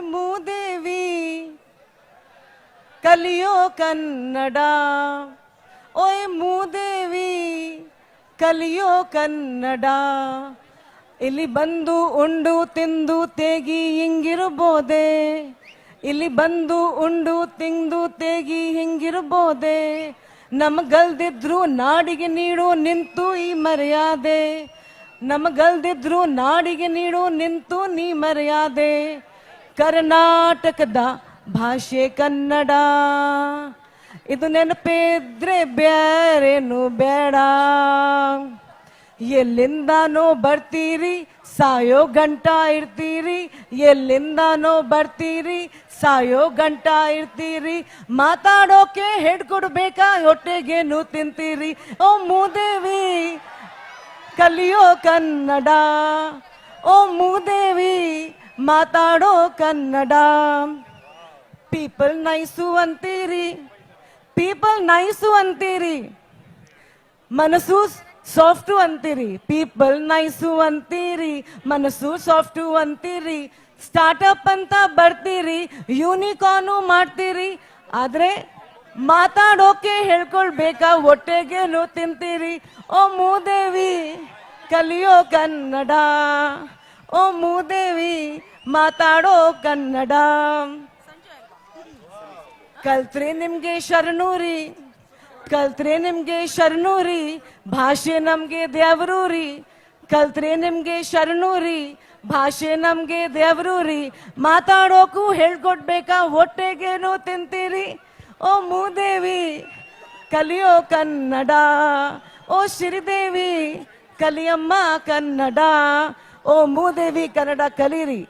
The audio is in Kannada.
ಮೂದೇವಿ, ಕಲಿಯೋ ಕನ್ನಡ. ಓಯ್ ಮೂದೇವಿ, ಕಲಿಯೋ ಕನ್ನಡ. ಇಲ್ಲಿ ಬಂದು ಉಂಡು ತಿಂದು ತೇಗಿ ಹಿಂಗಿರ್ಬೋದೆ. ಇಲ್ಲಿ ಬಂದು ಉಂಡು ತಿಂದು ತೇಗಿ ಹಿಂಗಿರ್ಬೋದೆ. ನಮಗಲ್ದಿದ್ರು ನಾಡಿಗೆ ನೀಡು ನಿಂತು ಈ ಮರ್ಯಾದೆ. ನಮಗಲ್ದಿದ್ರು ನಾಡಿಗೆ ನೀಡು ನಿಂತು ನೀ ಮರ್ಯಾದೆ. ಕರ್ನಾಟಕದ ಭಾಷೆ ಕನ್ನಡ. ಇದು ನೆನಪಿದ್ರೆ ಬ್ಯಾರೇನು ಬೇಡ. ಎಲ್ಲಿಂದಾನೋ ಬರ್ತೀರಿ, ಸಾಯೋ ಗಂಟ ಇರ್ತೀರಿ. ಎಲ್ಲಿಂದಾನೋ ಬರ್ತೀರಿ, ಸಾಯೋ ಗಂಟ ಇರ್ತೀರಿ. ಮಾತಾಡೋಕೆ ಹೆಡ್ ಕೊಡ್ಬೇಕಾ, ಹೊಟ್ಟೆಗೇನು ತಿಂತೀರಿ. ಓ ಮೂದೇವಿ, ಕಲಿಯೋ ಕನ್ನಡ. ಓ ಮೂದೇವಿ ಮಾತಾಡೋ ಕನ್ನಡ. ಪೀಪಲ್ ನೈಸು ಅಂತೀರಿ. ಪೀಪಲ್ ನೈಸು ಅಂತೀರಿ. ಮನಸ್ಸು ಸಾಫ್ಟು ಅಂತೀರಿ. ಪೀಪಲ್ ನೈಸು ಅಂತೀರಿ. ಮನಸ್ಸು ಸಾಫ್ಟು ಅಂತೀರಿ. ಸ್ಟಾರ್ಟಪ್ ಅಂತ ಬರ್ತೀರಿ. ಯೂನಿಕಾರ್ನು ಮಾಡ್ತೀರಿ. ಆದ್ರೆ ಮಾತಾಡೋಕೆ ಹೇಳ್ಕೊಳ್ಬೇಕಾ? ಹೊಟ್ಟೆಗೇನು ತಿಂತೀರಿ? ಓ ಮೂದೇವಿ, ಕಲಿಯೋ ಕನ್ನಡ. ಓ ಮೂದೇವಿ, ಮಾತಾಡೋ ಕನ್ನಡ. ಕಲ್ತ್ರೆ ನಿಮ್ಗೆ ಶರಣೂರಿ, ಕಲ್ತ್ರೆ ನಿಮ್ಗೆ ಶರಣೂರಿ, ಭಾಷೆ ನಮ್ಗೆ ದೇವರೂರಿ. ಕಲ್ತ್ರೆ ನಿಮ್ಗೆ ಶರಣೂರಿ, ಭಾಷೆ ನಮ್ಗೆ ದೇವರೂರಿ. ಮಾತಾಡೋಕು ಹೇಳ್ಕೊಡ್ಬೇಕಾ, ಹೊಟ್ಟೆಗೇನು ತಿಂತೀರಿ? ಓ ಮೂದೇವಿ, ಕಲಿಯೋ ಕನ್ನಡ. ಓ ಶ್ರೀದೇವಿ, ಕಲಿಯಮ್ಮ ಕನ್ನಡ. ಓ ಮೂದೇವಿ ಕನ್ನಡ ಕಲೀರಿ.